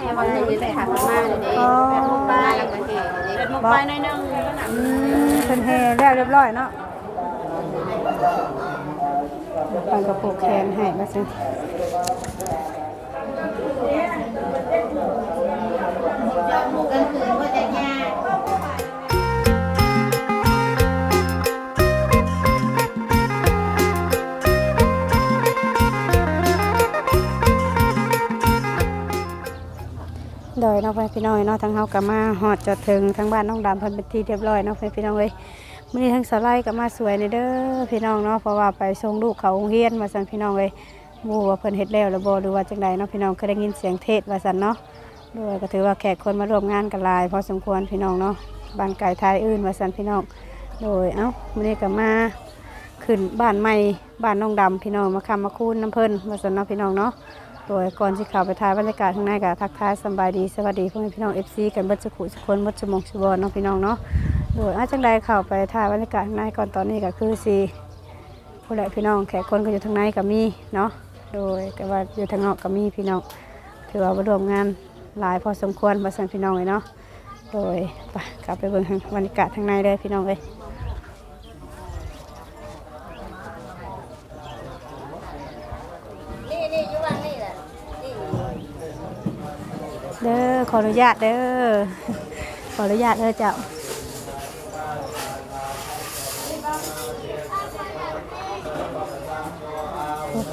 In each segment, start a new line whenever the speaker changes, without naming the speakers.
แห่วันนี้ไปหาคนมาเลยเด้
อ๋อ
แบบมุกป้ายแล้วก็แห่เดินมุกป้ายหน้อยนึง
อืมเป็นแห่แล้วเรียบร้อยเนาะเพิ่นก็ผูกแขนให้มาสิ
หมู่กันคืนว่าจะ
โดยเนาะเพิ่นพี่น้องเนาะทั้งเฮาก็มาฮอดจอดถึงทั้งบ้านน้องดำเพิ่นเป็นที่เรียบร้อยเนาะเพิ่นพี่น้องเอ้ยมือนี้ทั้งสไลด์ก็มาสวยในเด้อพี่น้องเนาะเพราะว่าไปส่งลูกเขาเรียนว่าซั่นพี่น้องเอ้ยบูว่าเพิ่นเฮ็ดแล้วหรือบ่หรือว่าจังใดเนาะพี่น้องเคยได้ยินเสียงเทศว่าซั่นเนาะโดยก็ถือว่าแขกคนมาร่วมงานกันหลายพอสมควรพี่น้องเนาะบ้านไก่ทายอื่นว่าซั่นพี่น้องโดยเอ้ามื้อนี้ก็มาขึ้นบ้านใหม่บ้านน้องดำพี่น้องมาคำมาคูนน้ำเพิ่นว่าซั่นเนาะพี่น้องเนาะ โดยก่อนที่ข้าวไปถ่ายบรรยากาศข้างในก็ทักทายสบายดีสวัสดีพ่อแม่พี่น้องเอฟซีกันเบัดสุขุสุคนเบัดสมองสุบอนน้องพี่น้องเนาะโดยอาจังใดเข้าวไปถ่ายบรรยากาศข้างในก่อนตอนนี้ก็คือสีผู้ใดพี่น้องแขกคนก็อยู่ทางในก็มีเนาะโดยแต่ว่าอยู่ทางนอกก็มีพี่น้องถือว่ามาร่วมงานหลายพอสมควรมาสั่งพี่น้องเลยเนาะโดยไปกลับไปเบิ่งบรรยากาศทางในเลยพี่น้องเลย
นี่นี่อยู่วันนี่แหละนี่
เด้อ ขออนุญาตเด้อ ขออนุญาตเด้อเจ้า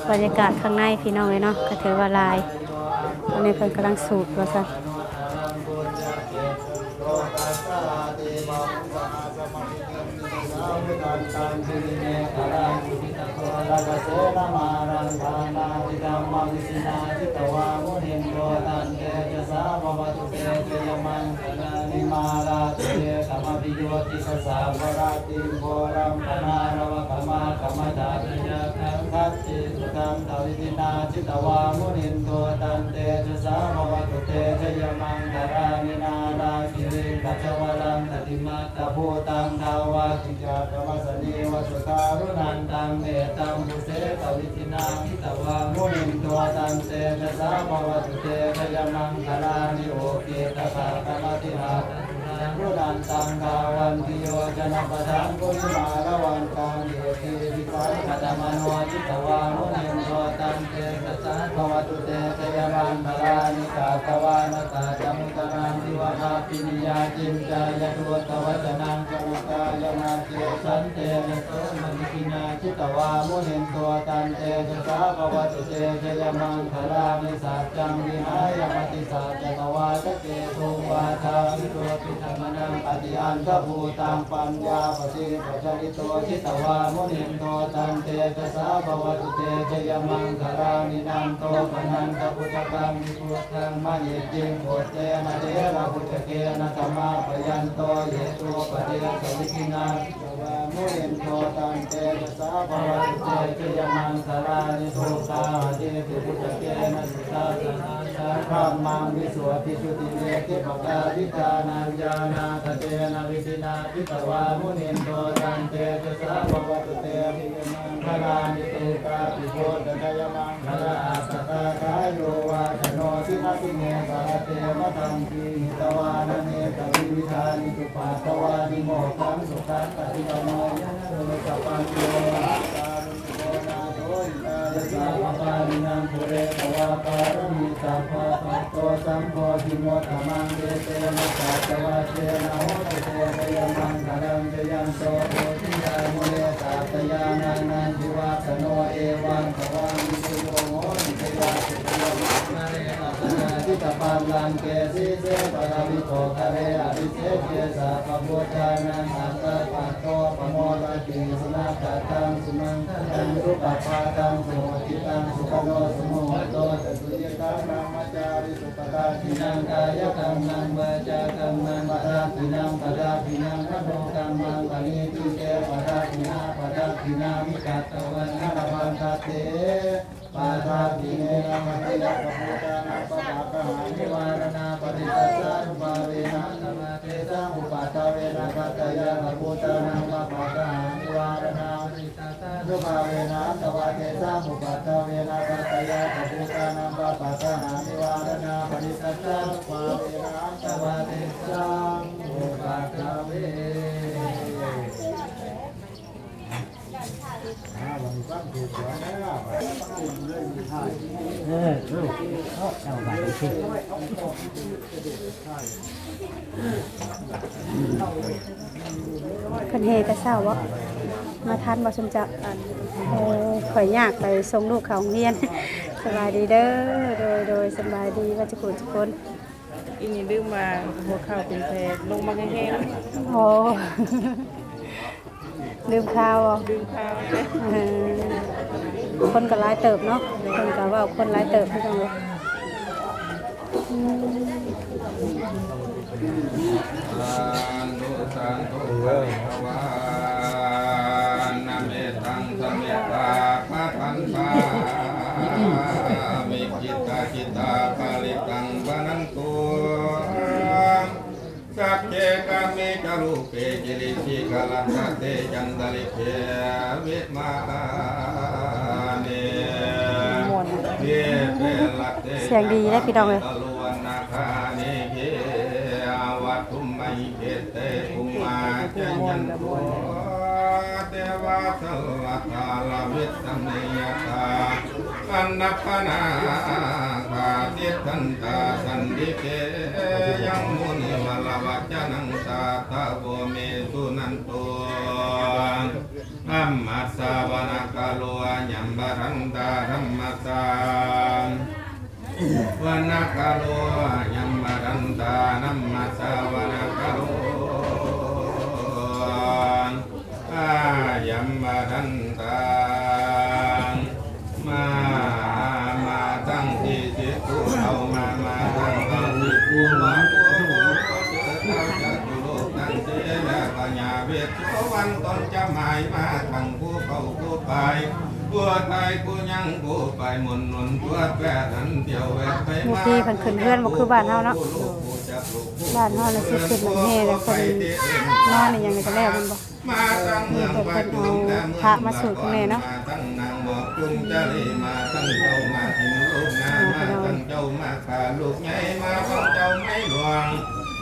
บรรยากาศข้างในพี่น้องเลยเนาะก็ถือว่าลายตอนนี้เพิ่นกำลังสูบว่าซั่น
มาราเตธรรมปิโยติสสาวราติโกรัมปนารวะกมากมดาติยะคันทัตติสุตังตวิตินาจิตวามุนินโตตันเตจสาววัตเตชยมังตรานินาราคิริกัจวรังตติมาตะภูตังทาวาติจารวัสนีวสุการุนันตังเมตังบุเสตวิตินาจิตวามุนินโตตันเตจสาววัตเตชยมังตรานิโอเคตตาตมติหา รุนั ตังทาวันติโยจนะปะทังกุลิมาละวันตังเยติวิปัสะมโนจิตวามุนินโตตันเตจะสามวัตุเตชยมังคารานิกาตวานตาจมุตนันติวหาปินิยาจิมจายตุตวัจนังจมุตายนาเกสันเตยโสมนิกินาจิตวามุนินโตตันเตจะสาภวัตุเตชยมังคารานิสัจจังวิหายมติสัจตวาตเกตุวาทาวิโตปิธรรมนังปฏิอันทภูตังปัญญาปฏิปัจจิโตจิตวามุนินโตตันเตจะสาภวัตุเตชยมังคารานินันโตปนันตพุทธกังมิพุทธังมะเยจิงโกเตนะเดระพุทธเกนะธรรมาปยันโตเยตุปเดสวิกินาวามุนินโตตันเตจะสาภวัตุเตชยมังคารานิโสตาเดติพุทธเกนะสุตาสนา สาพระมังวิสุทธิชุติเนติปกาวิจานัญญานาตเตนะวิสินาทิตวามุนินโตตันเตจะสาวัตุเตภิมังคารานิตุกาปิโกตะยมังคาราสตากายโยวาชโนสินาติเนสารเตมะตังคีหิตวานเนตวิวิธานิตุปาตวานิโมกังสุขังปฏิปโนยะโนกัปปันโย สาวปานินังภุเรตวาปารมิสัพพะสัตโตสัมโพธิโมตมังเดเตนะสัจวะเจนะโหตเตตยมังคารังเตยันโตโพธิยามุเรสัตยานันนันทิวาสโนเอวังตวังวิสุโยโหนิเทวาสิทธิโยนาเรตัสนาทิตปั ลลังเกสิเสปะระวิโตคะเรอภิเศษเกสะปะโพชานังอัตตะปัตโตปะโมลติสนาคาตังสุมังคังสุปะปาตังสุติตังสุขโนสุโมโตตสุยตังนามจาริสุปตาทินังกายกรรมังวาจากรรมังปะทาทินังปะทาทินังมโนกรรมังปะนิตุเตปะทาทินาปะทาทินามิกัตตวันนาวันตเต ปะทาทิเนนะมะเตยะปะโพตานาปะปะกะหานิวารณาปฏิตัสสะนุปาเวนะธรรมเทสะอุปาทเวนะกัตตยะปะโพตานังปะปะกะหานิวารณาปฏิตัสสะนุปาเวนะตวะเทสะอุปาทเวนะกัตตยะปะโพตานังปะปะกะหานิวารณาปฏิตัส กัจจาปาเว เอปาคาเวอ่าวันนี้ก็ถูกแล้วนะเออลูกเอาไปสิ
เพิ่นเฮแต่เช้าบ่มาทันบ่สมจักเออข่อยยากไปส่งลูกเขาโรงเรียน สบายดีเด้อ โดยโดยสบายดีว่าจะคุณทุกคน
อีนี่ลืมมาหัวเข่าเป็นแผลลงมาแห้ง
โอ้ ลืมข้าวอะ
ๆลืมข้าวเลย
เออคนก็หลายเติบเนาะคนก็เว่าคนหลายเติบพี่น้องเลยอืม
นุสันตุภะวานาามิจารุเปจิริชิกาลันตเตจันตลิเพวิมาเนเยเปลัตเต
เสียงดีได้พี่น้องเลย
ตลวนนาคาเนเกอาวัตถุมไมเกเตภุมาเจยันโตเทวาสลตาลวิตเนยตาอันนัปปนาคาติทันตาสันดิเกยัง ตาโกเมสุนันตุธัมมัสสาวนาคาโลยัมบารันตาธรรมสาวันคาโลยัมมารันตานัมมาสาวันคาโลอะยัมมารัน ญญาเวทโสวันตนจะหมายมาทั้งผู้เข้าผู้ไปบัวไทยกูยังกูไปหมุนหนุนตัวแปรทันเดียวแวะไป
บางทีเพิ่นขึ้นเพื่อนบ่คือบ้านเฮาเนาะบ้านเฮาน่ะสิขึ้นมันเฮแล้วคนนอนนี่ยังไงก็แล้วมันบ่
มาตั้งเมืองว่าจุงแต่เมือง
พระมาสู่ข้างในเนาะ
มาตั้งนางบอกจุงจะเลยมาตั้งเจ้ามาหินลูกนามาตั้งเจ้ามาขาลูกใหญ่มาตั้งเจ้าไม่หลวง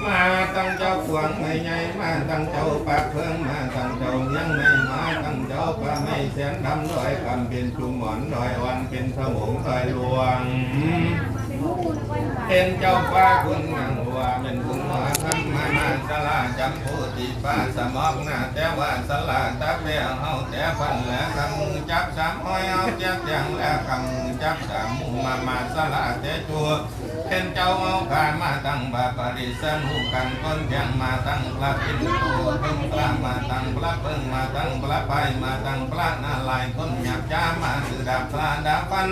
มาตั้งเจ้าขวงไม่ใหญ่มาตั้งเจ้าปากเพิ่งมาตั้งเจ้ายังไม่มาตั้งเจ้าปลาไม่แสนดำลอยคำเป็นจุงหมอนลอยวันเป็นสมงลอยลวง เป็นเจ้าฟ้าคุณนางหัวเป็นคุณหัวทำมามาสลาจำผู้ที่ฟ้าสมอกหน้าแต่ว่าสลาตะเปียเฮาแต่พันและคำจับสามห้อยเอาจับยังและคำจับสามมุมามาสลาแต่ชัว เป็นเจ้าเอาขามาตั้งบาปริสนุกันก้นยังมาตั้งพระปิณโตเพิ่งพระมาตั้งพระเพิ่งมาตั้งพระไปมาตั้งพระนาลายคนหยับจ้ามาสือดาบพระดาฟัน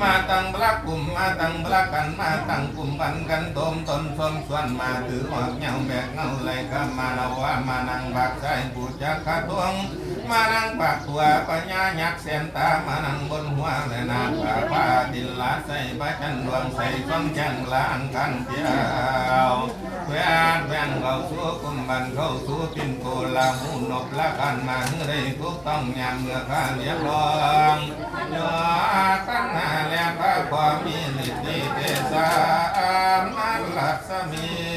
มาตั้งพระกลุ่มมาตั้งพระกันมาตั้งกลุ่มบันกันโตมตนชนส่วนมาถือหอกเหงาแบกเงาไหลกามาละว่ามานั่งบักใจปูจักขาดวง มานังปากตัวปัญญายักเสียนตามานังบนหัวและนาผาผ้าดินลาใส่ใบจันดวงใส่ส้มจังลานกันเที่ยวแหวนแหวนเขาสู่กุมบันเขาสู่ปินโกลาหูนกละกันมาเฮือได้ทุกต้องยามเมื่อข้าเรียบร้อยยอกันหาและพระความมีฤทธิ์เดชสามันลักษมี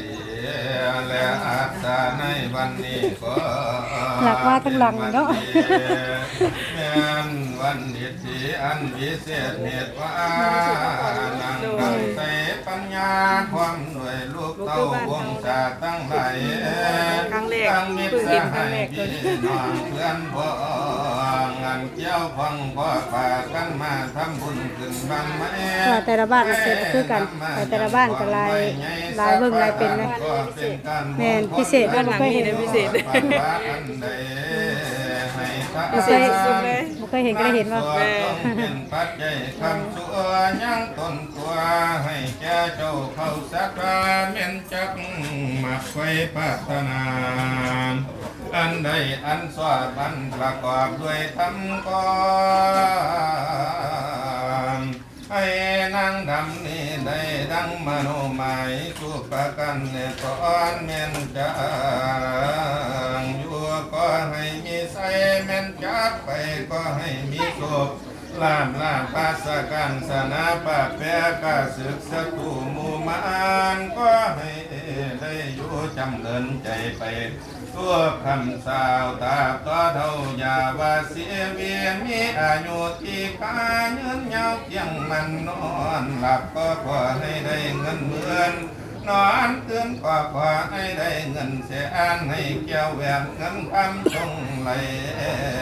ดีและอัตตาในวันนี้ก็
หลักว่าทั้งหลังเนาะ
แม่นวันดิสีอันวิเศษเหตุว่านังดังใสปัญญาความด้วยลูกเต้าวงศาตั้งหล
ครั้งแรก
ตั้งมิตร
เพิ่ง
ส
หา
ย
กเพี่
น้องเพื่อนพ่งานเกี่ยวพังพ่อปากันมาทำบุญขึ้นบ้านไม้
ว่าแต่ละบ้านเสร็จคือกันไปแต่ละบ้านก็ลายลายเบิ่งลายเป็นนะแม่นพิเศษ
บ้านหลังนี้นะพิเศษ
บ่เคยบ่เคยเห็นก็ได้เห็นว่า
เป็นปัจจัยคำชั่วยังตนตัวให้แก่เจ้าเข้าสักการเมนจักมักไว้พัฒนาอันใดอันสวดอันประกอบด้วยธรรมก่อนให้นางดำนี้ได้ดังมโนหมายสุปกันเนตอนเมนจัง บไปก็ให้มีโชคลาภลาภปัสสะกันสนาปะแปะกะศึกศัตรูหมูมานก็ให้ได้อยู่จำเริญใจไปตัวคำสาวตาต่อเท่ายาว่าเสียเวียนมีอายุที่กายืนยาเพียงมันนอนหลับก็ขอให้ได้เงินเหมือน นอนตื่นก็ขอให้ได้เงินเสียอันให้เกี่ยวแหวนเงินคำจงไหล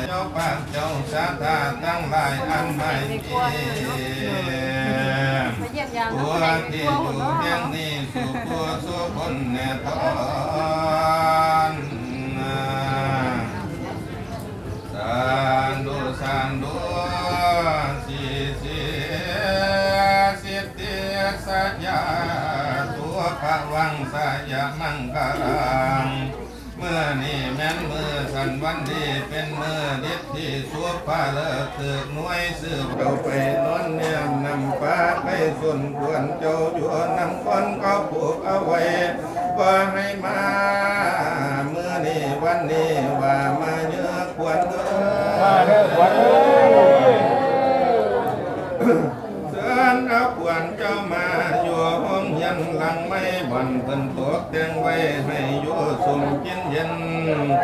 เจ้าปากเจ้าสาธาทั้งหลายอันไม่ดี
มาเยี่ยมยาม
ตัวที่อยู่เพียงนี้สุขัวสุขคนแน่ทอนสานดูสานดู ระวังสายมังกลังเมื่อนี่แม่นมือสันวันดีเป็นมือเดิบที่สุภาเลิกตึกหน่วยสืบเราไปนอนเนียมนำฟ้าไปส่วนควรเจ้าอยู่นำคนก็ผูกเอาไว้ว่าให้มาเมื่อนี่วันนี้ว่ามาเยอะควรเด้อมาเด้อควรเชิญเอาควรเจ้ามาอยู่ห้องยันหลังไม่บ่อนเพิ่นตกแต่งไว้ให้อยู่ จินเย็น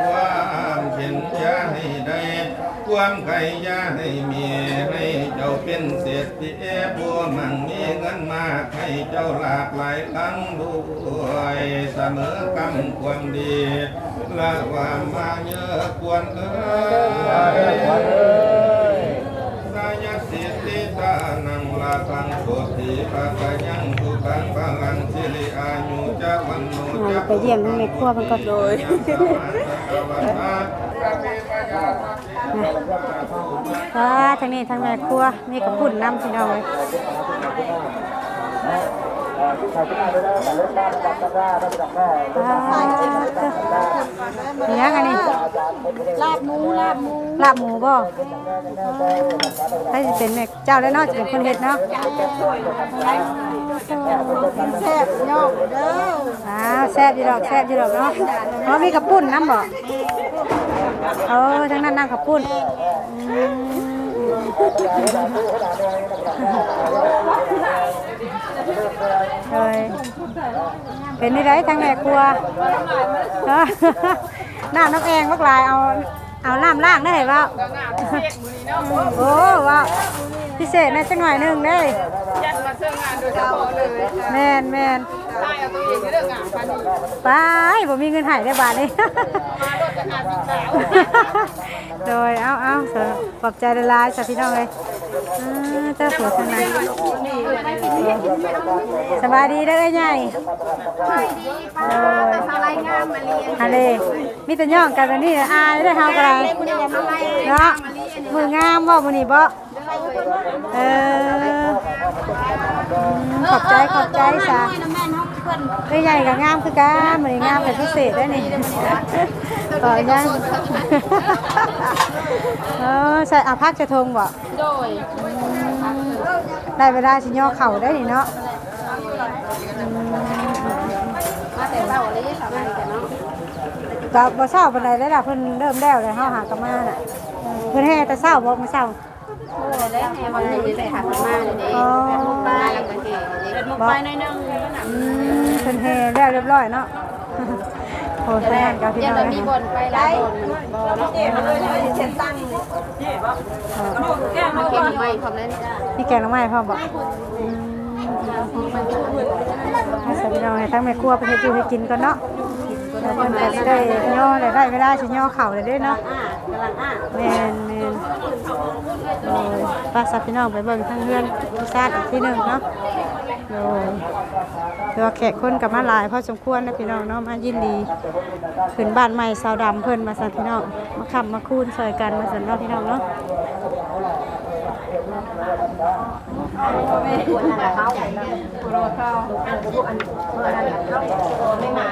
ความเข็นยาให้ได้ความไขยาให้มีให้เจ้าเป็นเศรษฐีบัวมั่งมีเงินมากให้เจ้าหลากหลายครั้งด้วยเสมอกำความดีละว่ามาเยอะควรเอ้ยสายสิทธิตานังลาคังโสติปะกยังสุขังพลังสิริอายุจะวันโน จะ
ไปเยี่ยมทั้งในครัวมันก็โดยอ่าทางนี้ทางแม่ครัวมีกระปุ่นน้ำพี่น้องเลยอ่าเนี่ยกันนี่
ลาบหมูลาบหมู
ลาบหมูบ่ให้สิเป็นแม่เจ้าแล้วเนาะจะเป็นคนเฮ็ดเนาะ
แซ่บยอกเด้อ
อ่าแซ่บอยู่ดอกแซ่บอยู่ดอกเนาะอ๋อมีกระปุ่นน้ำบ่เออทั้งนั้นน้ำกระปุ่นเฮ้ยเป็นนี่ได้ทางแม่ครัวน้ำน้ำแองพวกลายเอาเอาน้ำล่างได้เหรอโอ้ว่าพิเศษในะจังหน่อยหนึ่งได้
ยันมา เชิงงานโดยเฉพาะเลย
แมนแมน
ใช่เอาตัวเองเรื่องงานพันนี้
ไปผมมีเงินใหายได้บาทนี้
มาโดดจากงานสิบสาว
โดยเอาเอาเสอขอบใจละลายๆจ้ะพี่น้องเลยอ่าเจ้าผัวทางไหนสบายดีเด้อใหญ่
เออสไลด์งามมาเรียน
ฮะเลยมีแต่ย่องกันแบบนี้อายได้อเฮากันไร
คุณอย่ามาไล่
เนาะมืองามบ่มื้อนี้บ่ เอออืมขอบใจขอบใจจ้ะ
น้ำแม่นเฮาเพิ่น
เอ้ยใหญ่กับงามคือกันมื้อนี้งามเป็นพิเศษได้อนี่ต่อย่างเออใส่อาพักจะทงบ่
โดย
ได้เวลาสิย่อเข่าได้นี่เนาะ
มาแต่เช้าเลยสบายกันเนาะ
ก็บ่เช้าปานใดได้ล่ะเพิ่นเริ่มแล้วเลยเฮาหากนมาน่ะเพิ่นแห่แต่เช้าบ่มื้อเช้า
โอ้ ได้แห่วันนี้ได้หักมาเลยเด้
อ๋อ
แบบมุกปลาแล้วก็เฮ็ดเฮ็ดมุกปลาหน่อยนึง
อืมเพิ่นแห่แล้วเรียบร้อยเนาะโอ้ยเพิ่นนั่นกับพี่
ยั
น้
ง
อง
บ่มี
นะ
บนไปได้บ่เนาะเก็บมาเลยเซ็นตั้งมาเก็บใหม่พร้อมนั้นจ้า
มีแกงหน่อไม้พร้อมบ่อืมให้สาพี่น้องให้ทั้งแม่ครัวไปเฮ็ดอยู่ให้กินก่อนเนาะแล้วเพิ่นก็สิได้ย่อได้ได้เวลาสิย่อเข่าเลยเด้เนาะ
อ่า กำลังอ่า
แม่นแม่นโอ้ยป้าสับพี่น้องไปเบิ่งทางเรือนผู้ชาอีกที่หนึ่งเนาะโอ้ยแต่ว่าแขกคนกับมาหลายพอสมควรนะพี่น้องเนาะมายินดีขึ้นบ้านใหม่สาวดำเพิ่นมาสันพี่น้องมาขับมาคูนซอยกันมาสันเนาะพี่น้องเนาะ
ควรจะเข้าโรเข้าไม่มา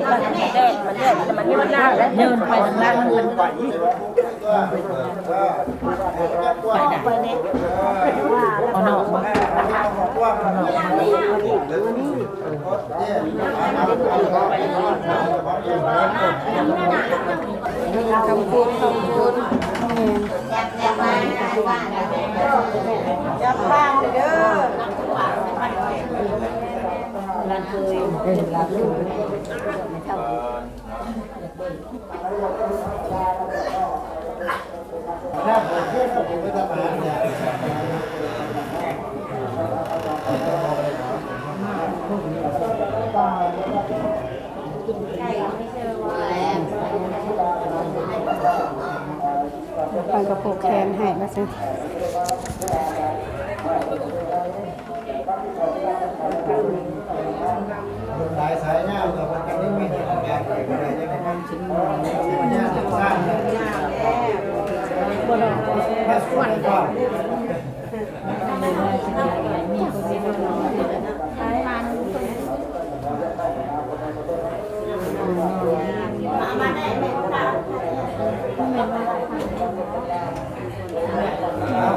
เราแยกอย่างกันเด้อ
เจ๊มีละขนาดเลยเด้อเอานะมันเด็ดมันเด็ดมันนี่มันน่าแล้วเดิ นไปทางล่างมันไปเอาหนอกมา
คำพูดคำพูดแม่น
จับข้างเด้อ
เพิ่นก็ผูกแขนให้ว่าซั่ น
หลายสายงามแต่ว่ากันนี้ไม่เห็นงานอะไรก็ได้ยังไมันชิ้นงานจะสร้างนะมาส่วนก่อน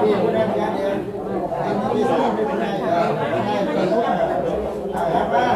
พี่ผู้ได้งานเองไอ้ที่สามไม่เป็นไรเออไม่ได้เป็นลูกครับบ้าน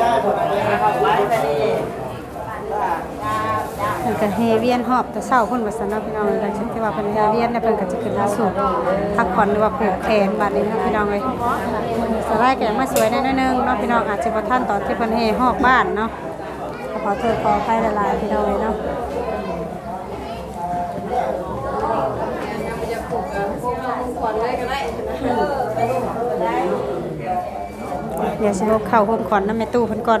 ย่าหมดอะไรครับ
เพิ่น ก็เฮเวียนหอบแต่เช้าพิ่นว่าซั่นเนาะพี่น้องหลังจากที่ว่าเพิ่นเฮเวียนเนี่ยเพิ่นก็จะขึ้นมาสู่พักผ่อนหรือว่าผูกแขนบัดนี้เนาะพี่น้องเอ้ยสไลด์ก็ยังมาสวยแน่นอนนึงเนาะพี่น้องอาจจะบ่ทันตอนที่เพิ่นเฮหอบบ้านเนาะขอโทษขออภัยหลายๆพี่น้องเอ้ยเนาะเดี๋ยวสิลกเข้าห่มขอนน้ำแม่ตู้เพิ่นก่อน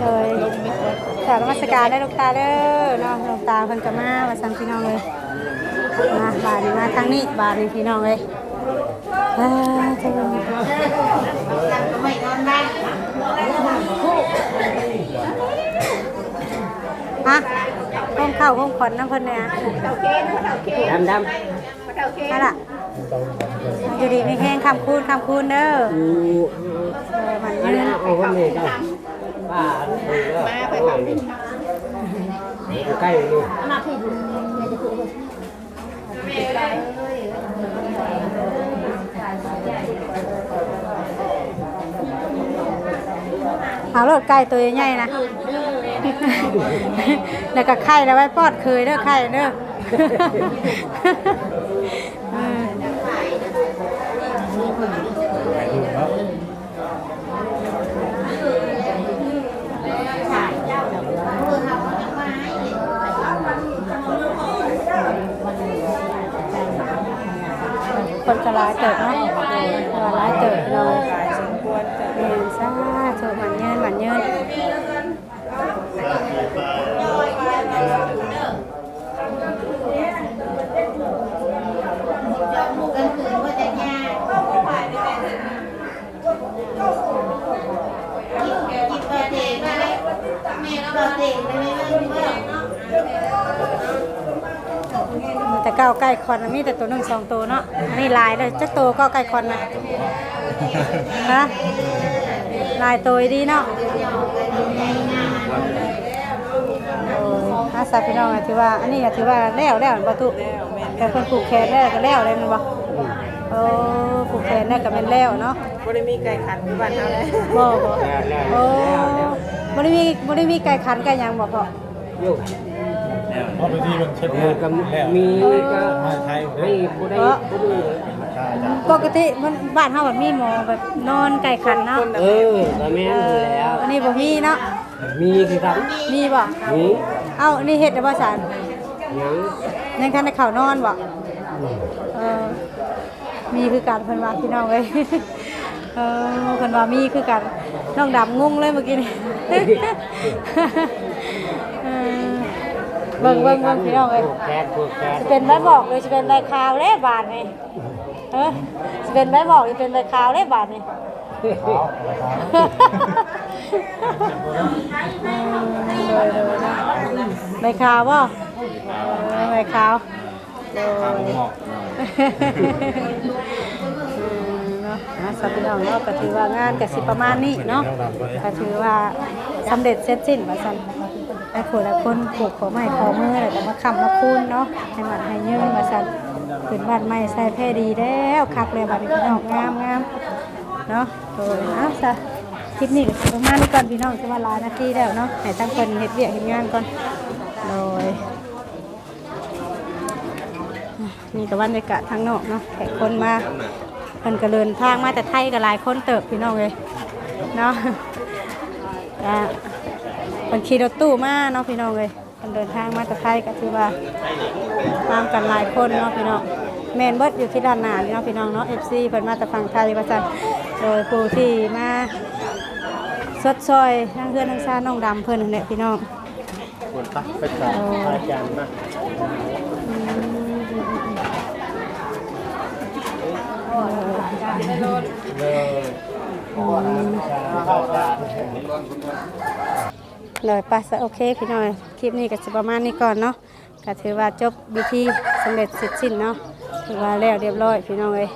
เลยกราบนมัสการได้ลูกตาเด้อเนาะลูกตาเพิ่นก็มาว่าสั่งพี่น้องเลยมาบาดนี้มาทางนี้บาดนี้พี่น้องเลยเอ้อเจ้า
ไม่นอนบ้าน
ฮะห้องเข้าห้องขอนน้ำเพิ่นเนี่ย
ดำด
นั่นล่ะอยู่ดีมีแห้งคำคูณคำคูณเด้อเออมันยืนำ
เอาคนนี้ก็ ป้ามาไปทำนี่ใกล้นี่
เอารถไก่ตัวใหญ่นะ แล้วก็ไข่แล้วไว้ปอดเคยเด้อไข่เด้อ ก็ร้ายเติบเนาะว่าร้ายเติบเรา
หลายสมควรแต่
เรียนซ่าโชว์หมันเยินหมันเยิน
กันคืนว่าจะยากกินปลาเด็กมาเลยแม่ปลาเด็กไม่ไม่ไม่
แต่เก้าไก่คอนน่ะมีแต่ตัวหนึ่งสองตัวเนาะอันนี้ลายเลยจักตัวก็ไก่คอนนะฮะลายตัวดีเนาะโอ้ยอาสาพี่น้องอะถือว่า อันนี้ก็ถือว่าแล้วแล้วประตูแต่คนผูกแขนแล้วก็แล้วเลยมันบ่โอ้ผูกแขนแล้วก็เป็นแล้วเนาะ
บ่ได้มีไก่ขันอยู่บ้านเฮาเลย
บ่บ่โอ้บ่ได้มีบ่ได้มีไก่ขันไก่หยังบ่พ่อ
อยู่
เพราะบางทีมันเช็ด
เอ
มื
อ
อ
ก็
แล้ว
มีก็
มาใช้
ให้ผู้ใดผู้ดู
ค่าจ้ะ
ปกติมันบ้านเฮาแบบมีหมอแบบนอนไก่ขันเนาะ
เออก็แม่นอยู่แล้ว
อันนี้บ่มีเนาะ
มีคือกัน
มีบ่
มี
เอ้านี่เฮ็ดได้บ่สาร
หยัง
ยังทันได้เข้านอนบ่เออมีคือกันเพิ่นว่าพี่น้องเอ้ยเออเพิ่นว่ามีคือกันน้องดำงงเลยเมื่อกี้นี่เออ เบิ่งเบิ่งเบิ่งพี่น้องเอ้ย
พวกแก๊สพวกแก๊ส
จะเป็นใบบอกหรือจะเป็นใบขาวเล่บาทนี่เออจะเป็นใบบอกหรือเป็นใบขาวเล่บาทนี่
ขาวขาว
ใบขาวบ่เออใบขาวโดย
หมอก
อืมเนาะอะสับพี่น้องเนาะก็ถือว่างานก็สิประมาณนี้เนาะก็ถือว่าสำเร็จเสร็จสิ้นว่าซั่น แต่คนละคนผูกขอไม้ขอมือแล้วก็มาค้ำมาคูนเนาะให้มันให้ยืนว่าซั่นขึ้นบ้านใหม่ใส่แพ่ดีแล้วคักเลยบัดนี้พี่น้องงามงามเนาะโดยเอาซะคลิปนี้ก็สิประมาณนี้ก่อนพี่น้องจะว่าลายนาที่แล้วเนาะให้ทั้งคนเฮ็ดเวียกเฮ็ดงานก่อนโดยนี่ก็บรรยากาศทางนอกเนาะแขกคนมาเพิ่นก็เดินทางมาแต่ไทยก็หลายคนเติบพี่น้องเลยเนาะอ่า เพิ่นขี่รถตู้มาเนาะพี่น้องเลยเพิ่นเดินทางมาแต่ไทยก็ถือว่าตามกันหลายคนเนาะพี่น้องแมนเบิดอยู่ที่ด้านหน้านี่เนาะพี่น้องเนาะ FC เพิ่นมาแต่ฝั่งไทยว่าซั่นโดยผู้ที่มาสดซอยทั้งเพื่อนทั้งชาติน้องดำเพิ่นนั่นแหละพี่น้อง
คนตักไปกับอาจารย์นะเลย เพราะว่าเข้าจาน
เลยไปซะโอเคพี่น้อยคลิปนี้ก็จะประมาณนี้ก่อนเนาะก็ถือว่าจบวิธีสำเร็จเสร็จสิ้นเนาะถือว่าแล้วเรียบร้อยพี่น้องเลย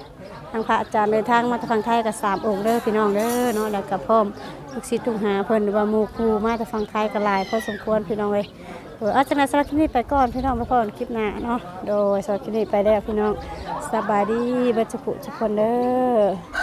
ทางพระอาจารย์เดินทางมาจากฝั่งไทยกับสามองค์เด้อพี่น้องเด้อเนาะแล้วก็พร้อมลูกศิษย์ทุกหาเพิ่นหรือว่ามูครูมาจากฝั่งไทยก็หลายพอสมควรพี่น้องเลยเอออาจารย์สำหรับคลิปนี้ไปก่อนพี่น้องไปก่อนคลิปหน้าเนาะโดยสำหรับคลิปนี้ไปแล้วพี่น้องสบายดีบัจจุกุทุกคนเด้อ